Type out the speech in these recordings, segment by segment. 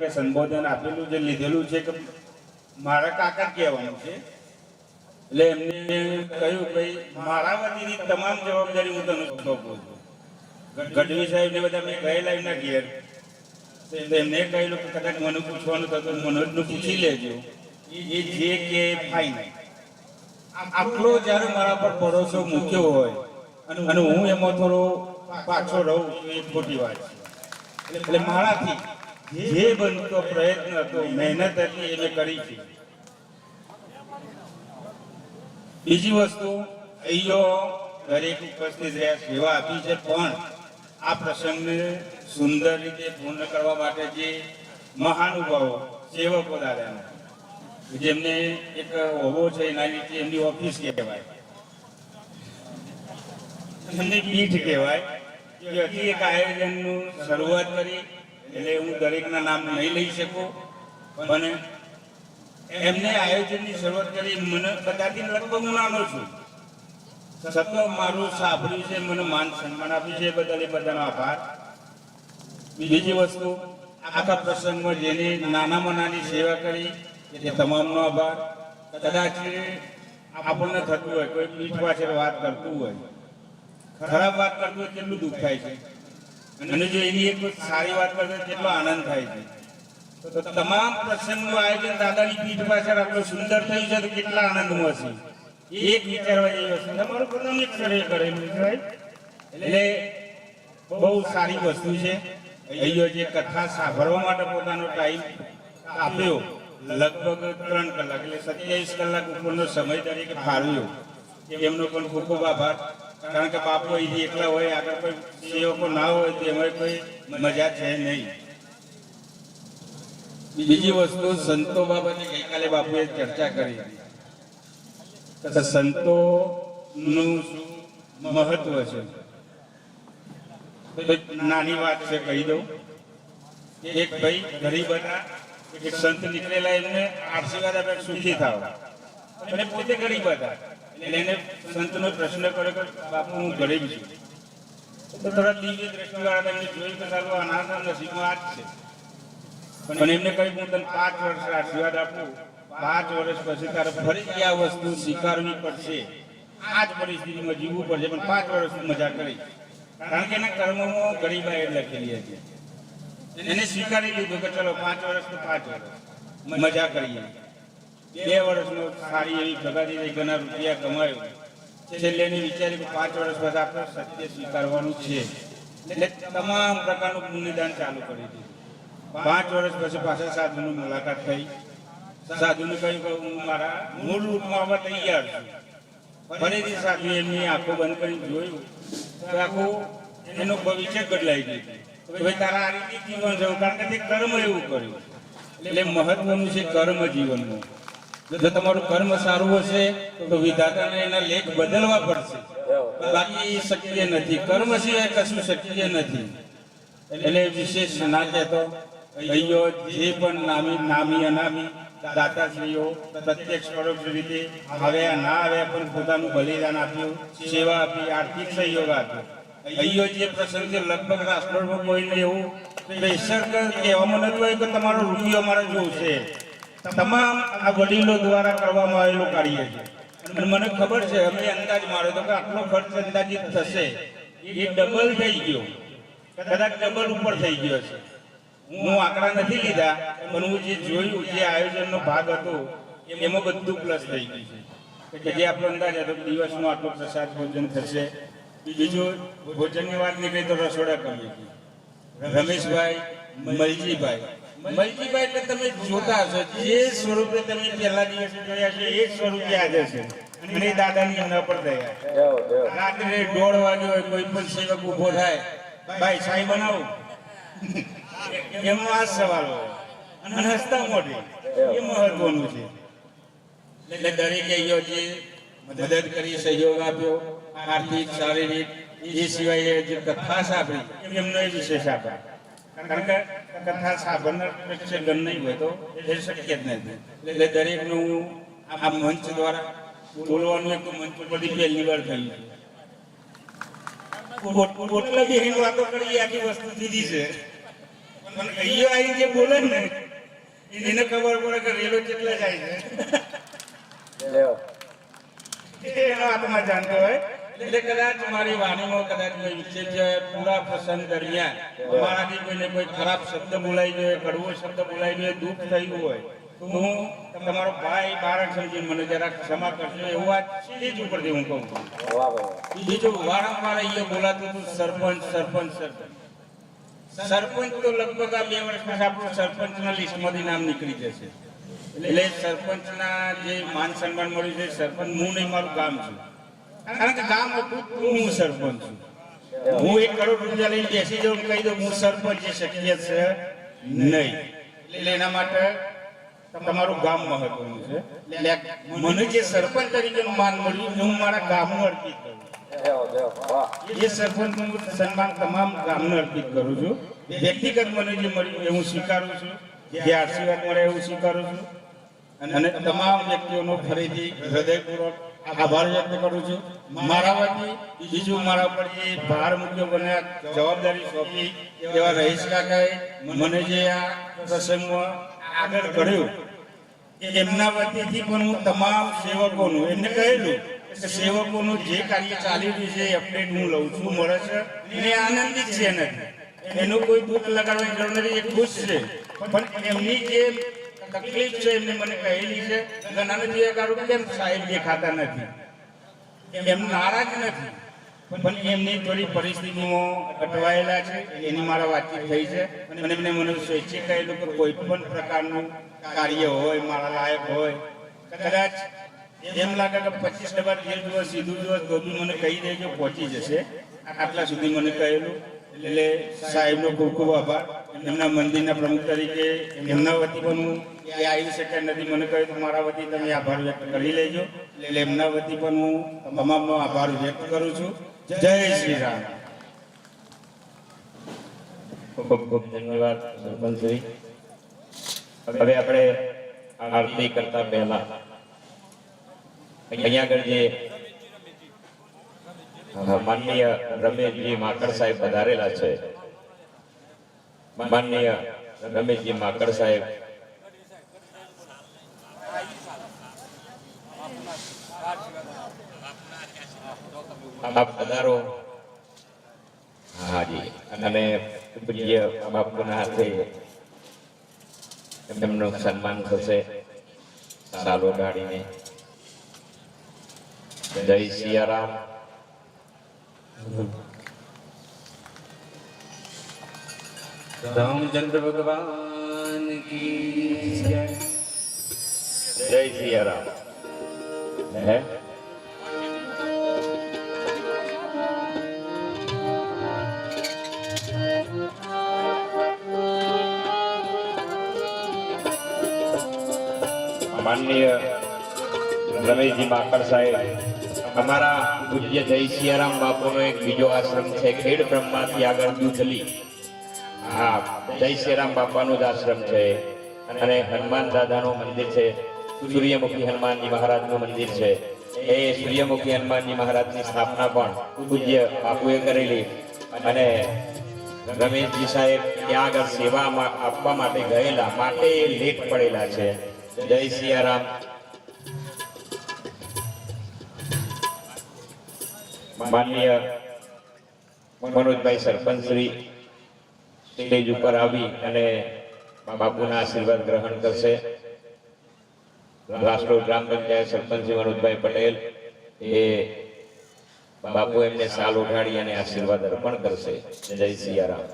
કે સંબોધન આપેલું જે લીધેલું છે કે મારા કાકા કહેવાનું છે. એટલે એમને કહ્યું ભાઈ, મારા વતીની તમામ જવાબદારી હું તને સોંપું છું. ગઢવી સાહેબ ને બધા મેં ગયેલા એમના ઘેર. એમને કહેલું કે કદાચ મને પૂછવાનું થતું મનોજનું પૂછી લેજો. એ જે કે ફાઈન આટલો જ્યારે મારા પર ભરોસો મૂક્યો હોય અને હું એમાં થોડો પાછો રહું એ ખોટી વાત છે. એટલે મારાથી જે બનતો પ્રયત્ન હતો, મહેનત હતી એને કરી છે. બીજી વસ્તુ અહીંયો દરેક ઉપસ્થિત રહ્યા, સેવા આપી છે, પણ આ પ્રસંગને સુંદર રીતે પૂર્ણ કરવા માટે જે મહાનુભાવો સેવકો દાદાના જેમને એક હોવો છે એના નીચે એમની ઓફિસ કહેવાય. એમની પીઠ કહેવાય, કે હજી એક આયોજનનું શરૂઆત કરી એટલે હું દરેકના નામ નહીં લઈ શકું, પણ એમને આયોજનની શરૂઆત કરી. મને બધાથી લગભગ હું નાનો છું. સતત મારું સાંભળ્યું છે, મને માન સન્માન આપ્યું છે. એ બધાનો આભાર. બીજી વસ્તુ, આખા પ્રસંગમાં જેને નાનામાં નાની સેવા કરી, એ તમામનો આભાર. કદાચ આપણને થતું હોય, કોઈ પીઠ પાછળ વાત કરતું હોય. ખરાબ વાત કરતું હોય, કેટલું દુઃખ થાય છે. અને જો એની એક સારી વાત કરતા કેટલો આનંદ થાય છે. તો તમામ પ્રસંગનું આયોજન દાદાની પીઠ પાછળ આટલું સુંદર થયું છે તો કેટલા આનંદ મળશે એક વિચારવા જેવી વસ્તુ. તમારું પ્રથમ એક શરીર કરેલું છે એટલે બહુ સારી વસ્તુ છે. અહીંયો જે કથા સાંભળવા માટે પોતાનો ટાઈમ આપ્યો, લગભગ ત્રણ કલાક, એટલે સત્યાવીસ કલાક ઉપરનો સમય તરીકે ફાળવ્યો. એમનો પણ ખૂબ ખૂબ આભાર. કારણ કે બાપુ અહીંથી એકલા હોય, આગળ કોઈ સેવકો ના હોય, તો એમાં કોઈ મજા છે નહીં. બીજી વસ્તુ, સંતો બાબતે ગઈકાલે બાપુએ ચર્ચા કરી. કે સંતોનું શું મહત્વ છે? નાની વાત છે, કહી દઉં. એક ભાઈ ગરીબ હતા, એક સંત નીકળેલા, એમને આશીર્વાદ આપે સુખી થાવ. અને પોતે ગરીબ હતા. એને સંતનો પ્રશ્ન કર્યો કે, બાપુ, હું ગરીબ છું. તો થોડા દિવ્ય દ્રષ્ટિવાળા એમને જોયું કે સારું અનાથના નસીબમાં આ જ છે. પણ એમને કહ્યું, હું તને પાંચ વર્ષ આશીર્વાદ આપું. પાંચ વર્ષ પછી તારે ફરીથી આ વસ્તુ સ્વીકારવી પડશે. આ જ પરિસ્થિતિમાં જીવવું પડશે, પણ પાંચ વર્ષ મજા કરી. કારણ કે એના કર્મોમાં ગરીબાએ લખેલી હતી. એને સ્વીકારી લીધું કે, ચલો, પાંચ વર્ષ તો પાંચ વર્ષ. મજા કરીએ. બે વર્ષનો સારી એવી ભગાતી ઘણા રૂપિયા કમાયો. છેલ્લે એની વિચારી પાંચ વર્ષ પછી આપણે સત્ય સ્વીકારવાનું છે. એટલે તમામ પ્રકારનું પુણ્યદાન ચાલુ કરી દીધું. પાંચ વર્ષ પછી પાછા સાધુની મુલાકાત થઈ. સાધુને કહ્યું કે હું મારા મૂળ રૂપમાં આવવા તૈયાર છું. ફરીથી સાધુ એમની આંખો બંધ કરી જોયું તો આખું એનું ભવિષ્ય બદલાઈ ગયું. હવે તારા આ રીતે જીવન જવું કારણ કે તે કર્મ એવું કર્યું. એટલે મહત્વનું છે કર્મ જીવનનું. જો તમારું કર્મ સારું હશે, તો વિધાતાને એના લેખ બદલવા પડશે. બાકી શક્ય નથી. કર્મ સિવાય કશું શક્ય નથી. એટલે વિશેષ ના કહેતો અહીંયો જે પણ નામી નામી, અનામી દાતાશ્રીઓ પ્રત્યક્ષ પરોક્ષ રીતે આવ્યા, ના આવ્યા પણ પોતાનું બલિદાન આપ્યું, સેવા આપી, આર્થિક સહયોગ આપ્યો. અહીંયો જે પ્રસંગ છે લગભગ રાષ્ટ્રમાં કોઈને એવું પ્રેશર કહેવામાં નથી હોય કે તમારો રૂપિયો અમારે જોશે તમામ આ વડીલો દ્વારા કરવામાં આવેલું કાર્ય છે. અને મને ખબર છે અમે અંદાજ માર્યો તો કે આટલો ખર્ચ અંદાજિત થશે. એ ડબલ થઈ ગયો. કદાચ ડબલ ઉપર થઈ ગયો છે હું આંકડા નથી લીધા, પણ હું જે જોયું, જે આયોજનનો ભાગ હતો, એમાં બધું પ્લસ થઈ ગયું છે. કે જે આપણો અંદાજ હતો દિવસનો આટલો પ્રસાદ ભોજન થશે. બીજું, ભોજનની વાત નીકળી તો રસોડા કમિટી રમેશભાઈ, મલજીભાઈ. મલજીભાઈ એટલે તમે જોતા હશો જે સ્વરૂપે તમે પહેલા દિવસે જોયા છે એ સ્વરૂપે આજે છે. અને દાદાની એમના પર દયા રાત્રે દોઢ વાગે હોય કોઈ પણ સેવક ઊભો થાય ભાઈ સાઈ બનાવો? એમનો આ સવાલ હોય. અને હસતા મોઢે. એ મહત્વનું છે. એટલે દરેકે અહીંયા જે મદદ કરી સહયોગ આપ્યો આર્થિક શારીરિક એ સિવાય જે કથા સાંભળી એમનો એ વિશેષ આભાર. કારણ કે કથા સાંભળનાર ગન નહીં હોય તો એ શક્ય જ નથી. એટલે દરેકનું હું આ મંચ દ્વારા બોલવાનું એક મંચ પરથી પહેલી વાર થયું. પોટલા બેહીને વાતો કરી આખી વસ્તુ દીધી છે. પણ અહીંયા આવી જે બોલે ને એને ખબર પડે કે રેલો કેટલા જાય છે. એનો આત્મા જાણતો હોય. એટલે કદાચ મારી વાણીમાં કદાચ કોઈ વિશેષ છે, પૂરા પ્રસંગ દરમિયાન મારાથી કોઈને કોઈ ખરાબ શબ્દ બોલાઈ ગયો કડવો શબ્દ બોલાઈ ગયો, દુઃખ થયું હોય, તો હું તમારો ભાઈ બાળક સમજી મને જરાક ક્ષમા કરજો એવું આ જ ઉપરથી હું કહું છું. બીજું વારંવાર અહીંયા બોલાતું હતું, સરપંચ સરપંચ સરપંચ. સરપંચ તો લગભગ આ બે વર્ષ પછી આપણું સરપંચના લિસ્ટમાંથી નામ નીકળી જશે. એટલે સરપંચના જે માન સન્માન મળ્યું છે, સરપંચ, હું નહીં મારું ગામ છું. કારણ કે ગામ હું સરપંચ છું. હું એક કરોડ રૂપિયા લઈને બેસી જાઉં કહી દઉં હું સરપંચ શક્ય છે નહીં. એટલે એના માટે તમારું ગામ મહત્વનું છે. મને જે સરપંચ તરીકેનું માન મળ્યું હું મારા ગામનું અર્પિત કરું એ સરપંચનું સન્માન તમામ ગામને અર્પિત કરું છું. વ્યક્તિગત મને જે મળ્યું એ હું સ્વીકારું છું. જે આશીર્વાદ મળે એવું સ્વીકારું છું. અને તમામ વ્યક્તિઓનો ફરીથી હૃદયપૂર્વક આભાર વ્યક્ત કરું છું. મારા વતી બીજું મારા ઉપર જે ભાર મૂક્યો મને જવાબદારી સોંપી એવા રહીશ કાકાએ મને જે આ પ્રસંગમાં આગળ કર્યું એમના વતીથી પણ હું તમામ સેવકોનું, એમને કહેલું કે સેવકોનું જે કાર્ય ચાલી રહ્યું છે એ અપડેટ હું લઉં છું. મળે છે? અને આનંદિત છે એનાથી. એનું કોઈ દુઃખ લગાડવાની જરૂર નથી, એ ખુશ છે. પણ એમની જે તકલીફ છે એમને મને કહેલી છે. નાનાજી જે કાઢું કેમ સાહેબ દેખાતા નથી? એમ નારાજ નથી. પણ એમની થોડી પરિસ્થિતિમાં અટવાયેલા છે, એની મારા વાતચીત થઈ છે. અને એમને મને સ્વૈચ્છિક કહેલું કે કોઈ પણ પ્રકારનું કાર્ય હોય, મારા લાયક હોય, કદાચ એમ લાગે કે પચીસ ડબ્બા તેલ દિવસ સીધું દિવસ તો મને કહી દેજો, પહોંચી જશે. આટલા સુધી મને કહેલું. એટલે સાહેબનો ખૂબ ખૂબ આભાર. એમના મંદિરના પ્રમુખ તરીકે એમના વતી પણ હું એ આવી શક્યા નથી મને કહ્યું તો મારા વતી તમે આભાર વ્યક્ત કરી લેજો. એટલે એમના વતી પણ હું તમામનો આભાર વ્યક્ત કરું છું. જય શ્રી રામ. ખૂબ ખૂબ ધન્યવાદ સરપંચશ્રી હવે આપણે આરતી કરતા પહેલા અહીંયા આગળ જે માનનીય રમેશજી માકડ સાહેબ વધારેલા છે માનનીય રમેશજી માકડ સાહેબ. આપ પધારો. હાજી અને પૂજ્ય બાપુના હાથે એમનું સન્માન થશે. સાલો ગાડીને. જય સિયારામ. રામચંદ્ર ભગવાન કી જય જય સિયારામ હે માનનીય રમેશજી માકડ સાહેબ અમારા પૂજ્ય જય સિયારામ બાપુનો એક બીજો આશ્રમ છે, ખેડ બ્રહ્માથી આગળ દૂધલી હા જય શ્રીરામ બાપાનો જ આશ્રમ છે. અને હનુમાન દાદાનું મંદિર છે. સૂર્યમુખી હનુમાનજી મહારાજનું મંદિર છે. એ સૂર્યમુખી હનુમાનજી મહારાજની સ્થાપના પણ પૂજ્ય બાપુએ કરેલી. અને રમેશજી સાહેબ ત્યાં આગળ સેવામાં આપવા માટે ગયેલા, માટે એ લેટ પડેલા છે. જય સિયારામ માનનીય મનોજભાઈ સરપંચ શ્રી સ્ટેજ ઉપર આવી અને બાપુના આશીર્વાદ ગ્રહણ કરશે. રાષ્ટ્રીય ગ્રામ પંચાયત સરપંચ મનોજભાઈ પટેલ એ બાપુ એમને સાલ ઉઠાડી અને આશીર્વાદ અર્પણ કરશે. જય સિયારામ.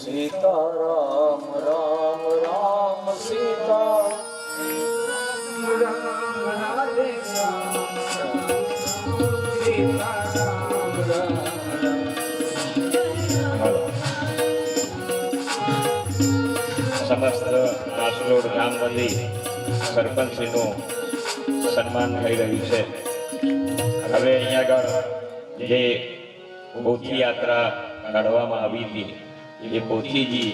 સીતારામ, રામ રામ, સીતા. સમસ્ત નાસલોડ ગામ વતી સરપંચશ્રીનું સન્માન થઈ રહ્યું છે. હવે અહીંયા આગળ જે પોથી યાત્રા કાઢવામાં આવી હતી, એ પોથીજી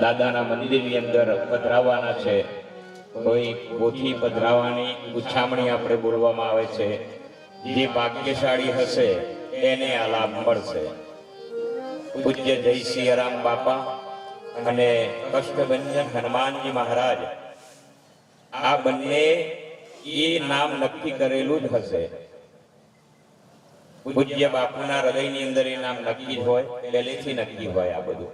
દાદાના મંદિરની અંદર પધરાવવાના છે. કોઈ પોથી પધરાવવાની ઉછામણી આપણે બોલવામાં આવે છે. જે ભાગ્યશાળી હશે, એને આ લાભ મળશે. પૂજ્ય જય સિયારામ બાપા. અને કષ્ટભંજન હનુમાનજી મહારાજ. આ બંને એ નામ નક્કી કરેલું જ હશે. પૂજ્ય બાપુના હૃદયની અંદર એ નામ નક્કી હોય, પહેલેથી નક્કી હોય આ બધું.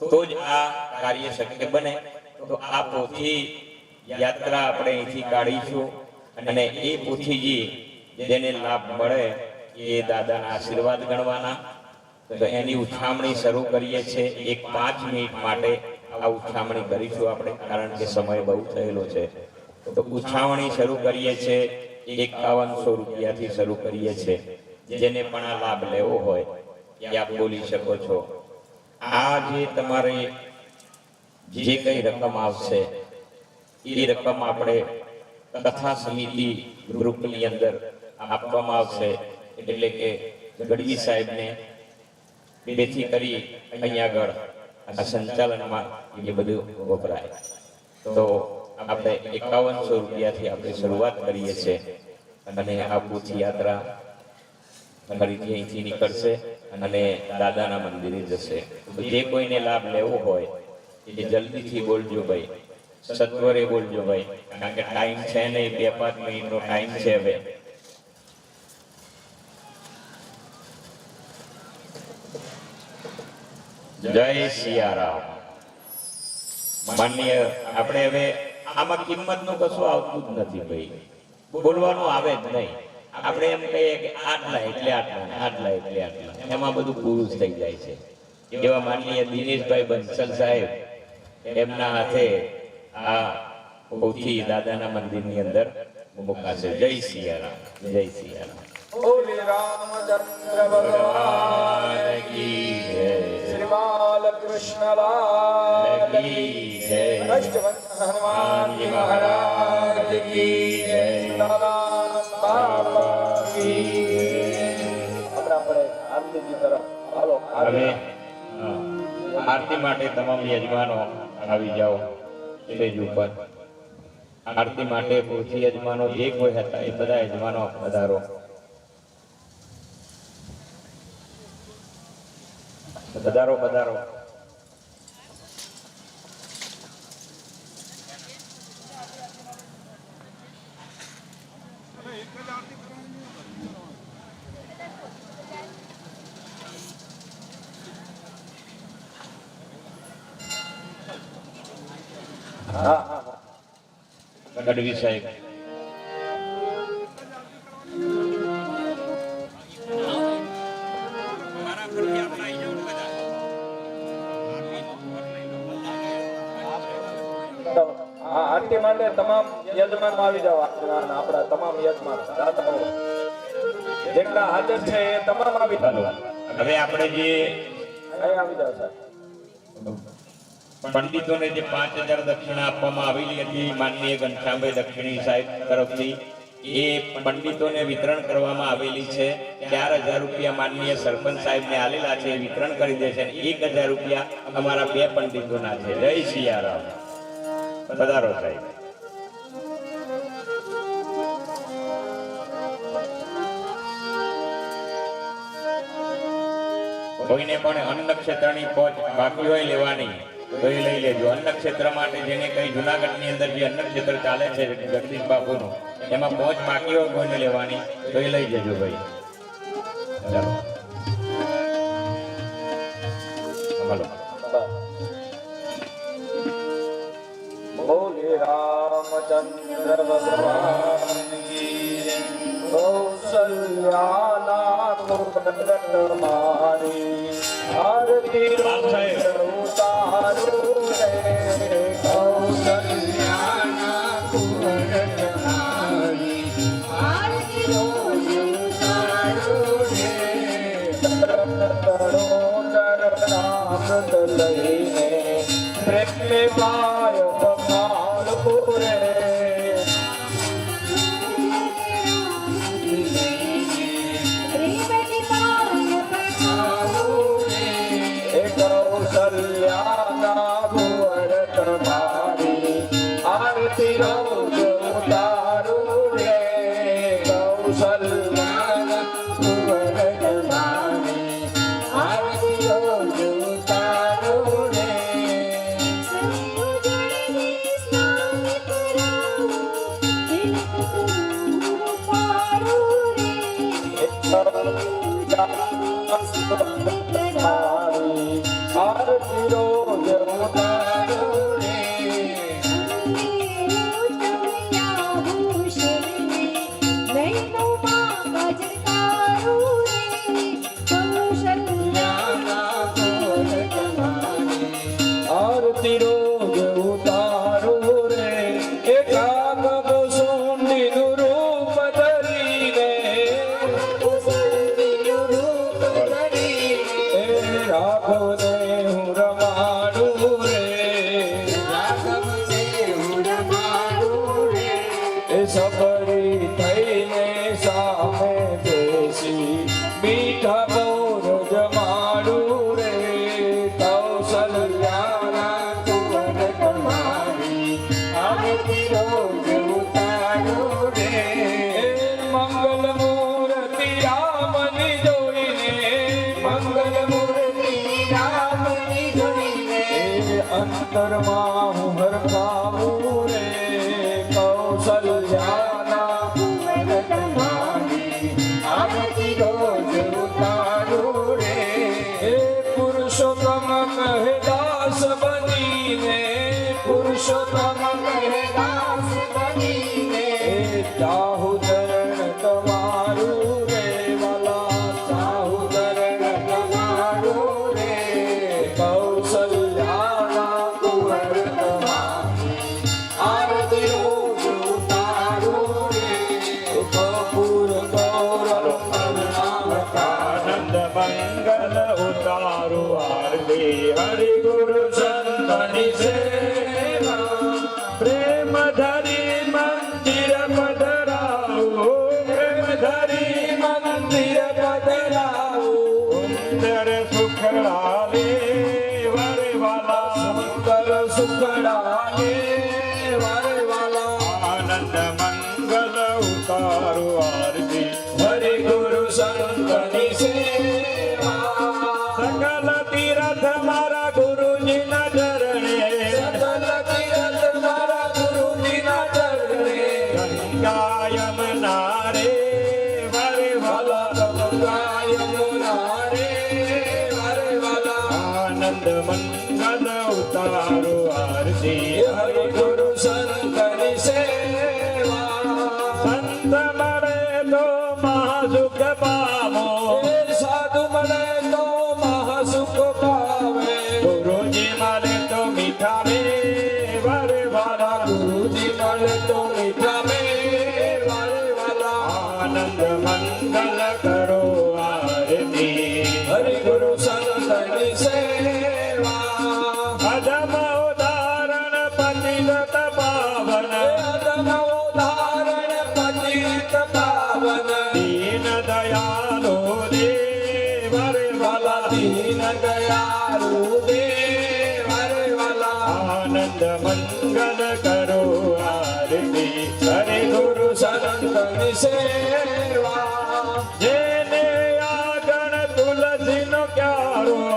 તો જ આ કાર્ય શક્ય બને. તો આ પોથી યાત્રા આપણે અહીંથી કાઢીશું અને એ પોથીજી જેને લાભ મળે એ દાદાના આશીર્વાદ ગણવાના. તો એની ઉછામણી શરૂ કરીએ છીએ એક પાંચ મિનિટ માટે. આ ઉછામણી કરીશું આપણે, કારણ કે સમય બહુ થયેલો છે. તો ઉછામણી શરૂ કરીએ છીએ એકાવનસો રૂપિયાથી શરૂ કરીએ છીએ જેને પણ આ લાભ લેવો હોય, એ આપ બોલી શકો છો. આ જે તમારે જે કઈ રકમ આવશે, એ રકમ આપણે કથા સમિતિ ગ્રુપની અંદર આપવામાં આવશે. એટલે કે ગઢવી સાહેબને બેથી કરી અહીંયા આગળ આ સંચાલનમાં એ બધું વપરાય. તો આપણે એકાવનસો રૂપિયાથી આપણે શરૂઆત કરીએ છીએ અને આ યાત્રા ફરીથી અહીંથી નીકળશે અને દાદાના મંદિરે જશે. જે કોઈને લાભ લેવો હોય એ જલ્દીથી બોલજો ભાઈ. સત્વરે બોલજો ભાઈ. કારણ કે ટાઈમ છે નહીં, બે પાંચ મિનિટનો ટાઈમ છે હવે. જય સિયારામ. માન્ય આપણે હવે આમાં કિંમતનું કશું આવતું જ નથી ભાઈ. બોલવાનું આવે જ નહીં. આપણે એમ કહીએ કે આટલા એટલે આટલા આટલા એટલે આટલા એમાં બધું પૂરું થઈ જાય છે. એવા માનનીય દિનેશભાઈ બંસલ સાહેબ, એમના હાથે આ પોથી દાદાના મંદિરની અંદર મુકાશે. જય સિયારામ. જય સિયારામ. ભગવાન કી જય શ્રી બાલકૃષ્ણલાલ કી જય હાલો હવે આરતી માટે તમામ યજમાનો આવી જાઓ, સ્ટેજ ઉપર. આરતી માટે પૂરતી યજમાનો જે કોઈ હતા એ બધા યજમાનો પધારો. પધારો પધારો. હા હા ગઢવી સાહેબ. આરતી માટે તમામ યજમાન આવી જાવ આપણા તમામ યજમાન દાતાઓ જેટલા હાજર છે એ તમામ આવી જાવ હવે આપણે જે અહીં આવી જાવ સર પંડિતોને જે પાંચ હજાર દક્ષિણા આપવામાં આવેલી હતી માનનીય ઘનશ્યામભાઈ દક્ષિણી સાહેબ તરફથી એ પંડિતોને વિતરણ કરવામાં આવેલી છે. ચાર હજાર રૂપિયા માનનીય સરપંચ સાહેબને આલેલા છે વિતરણ કરી દે છે અને એક હજાર રૂપિયા અમારા બે પંડિતોના છે. જય સિયારામ પધારો સાહેબ. કોઈને પણ અન્ન ક્ષેત્રની પહોંચ બાકી હોય લેવાની, તો એ લઈ લેજો. અન્ન ક્ષેત્ર માટે જેને કઈ જુનાગઢની અંદર જે અન્ન ક્ષેત્ર ચાલે છે, જગદીશ બાપુનું, એમાં પહોંચ બાકી હોય કોઈને લેવાની, તો એ લઈ જજો ભાઈ. ચાલો. રામચંદ્ર ભગવાન કી જય. કૌશલ્યાના કુંડળ મારી હર ઉતારું રે અંતરમાં હું હરકાવું રે. ધરી માં ધીર પધરાવો પ્રેમ ધરી সুখ পাবো નો ક્યારો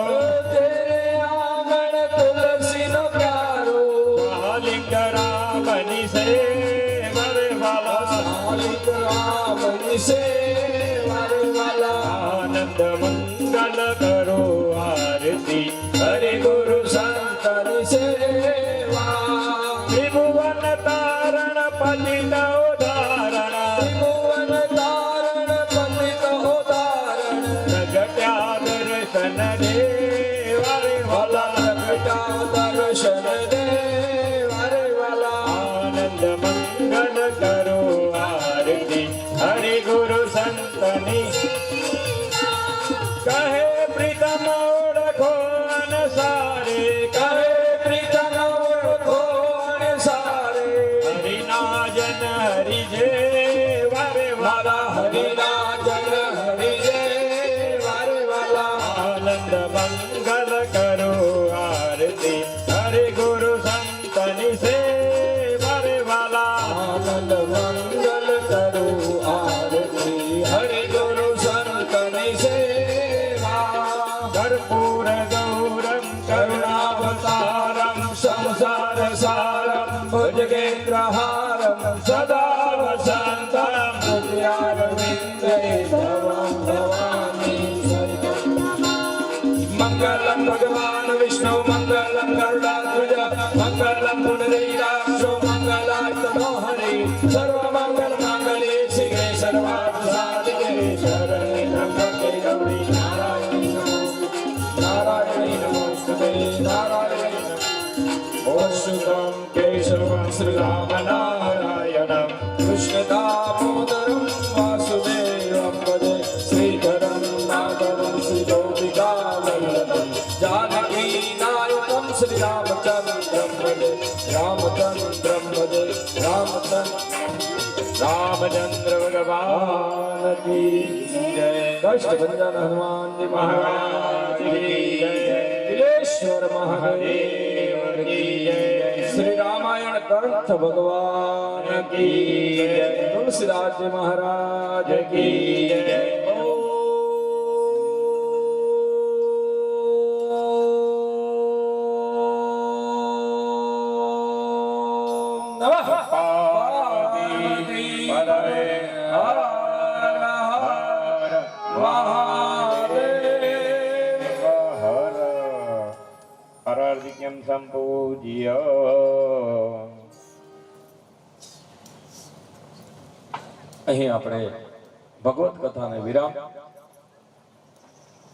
हरे सर्व રામચંદ્ર ભગવાન કી જય કષ્ટ ભંજન હનુમાનજી મહારાજ કી જય દિલેશ્વર મહાદેવ કી શ્રી રામાયણ ગ્રંથ ભગવાન કી મહારાજ કી વિરામ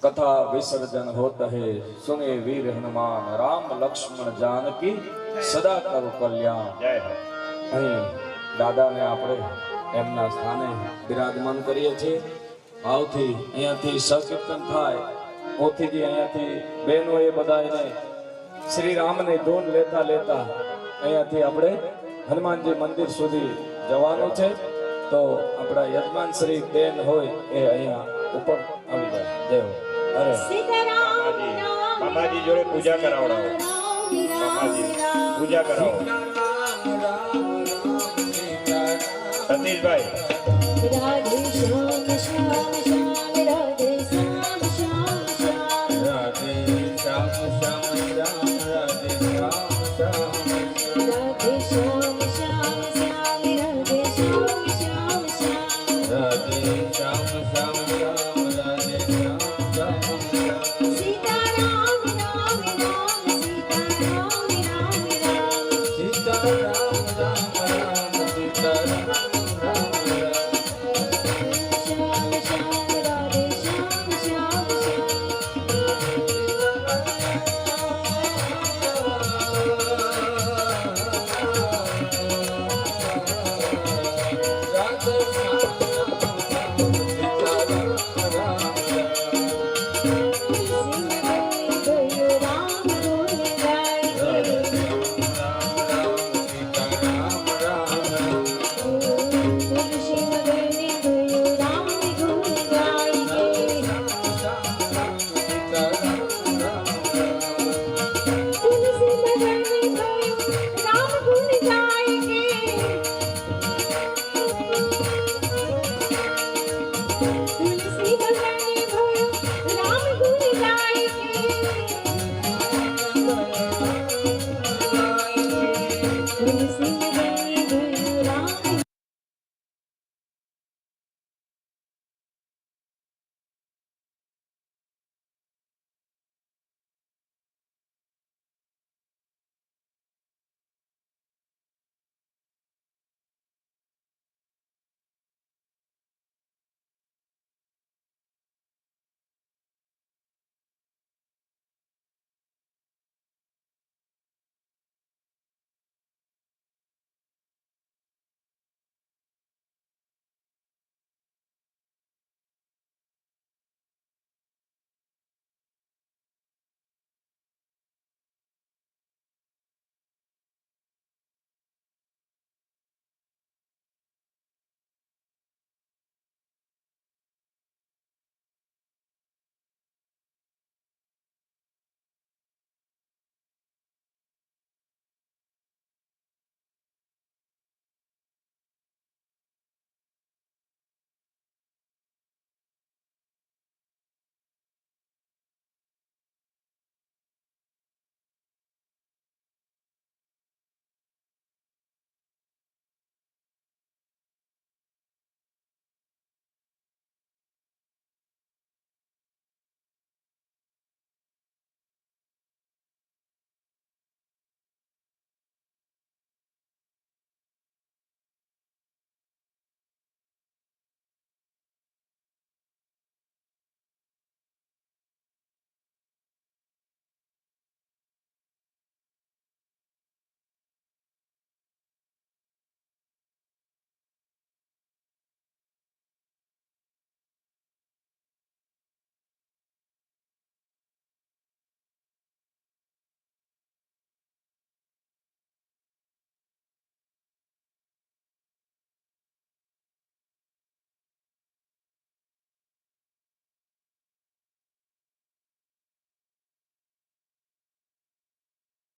કથા વિસર્જન હોત હે સુને વીર હનુમાન રામ લક્ષ્મણ જાનકી સદા કરું કલ્યાણ અહીં દાદાને આપણે એમના સ્થાને બિરાજમાન કરીએ છીએ. આવથી અહીંયાથી સંકીર્તન થાય. ઓથીથી અહીંયાથી બહેનો એ બધા એને શ્રી રામની ધૂન લેતા લેતા અહીંયાથી આપણે હનુમાનજી મંદિર સુધી જવાનું છે. તો આપણા યજમાન શ્રી બેન હોય એ અહીંયા ઉપર આવી જાય. જય અરે. મામાજી મામાજી જોડે પૂજા કરાવડાવો. મામાજી પૂજા કરાવો. સતીશભાઈ.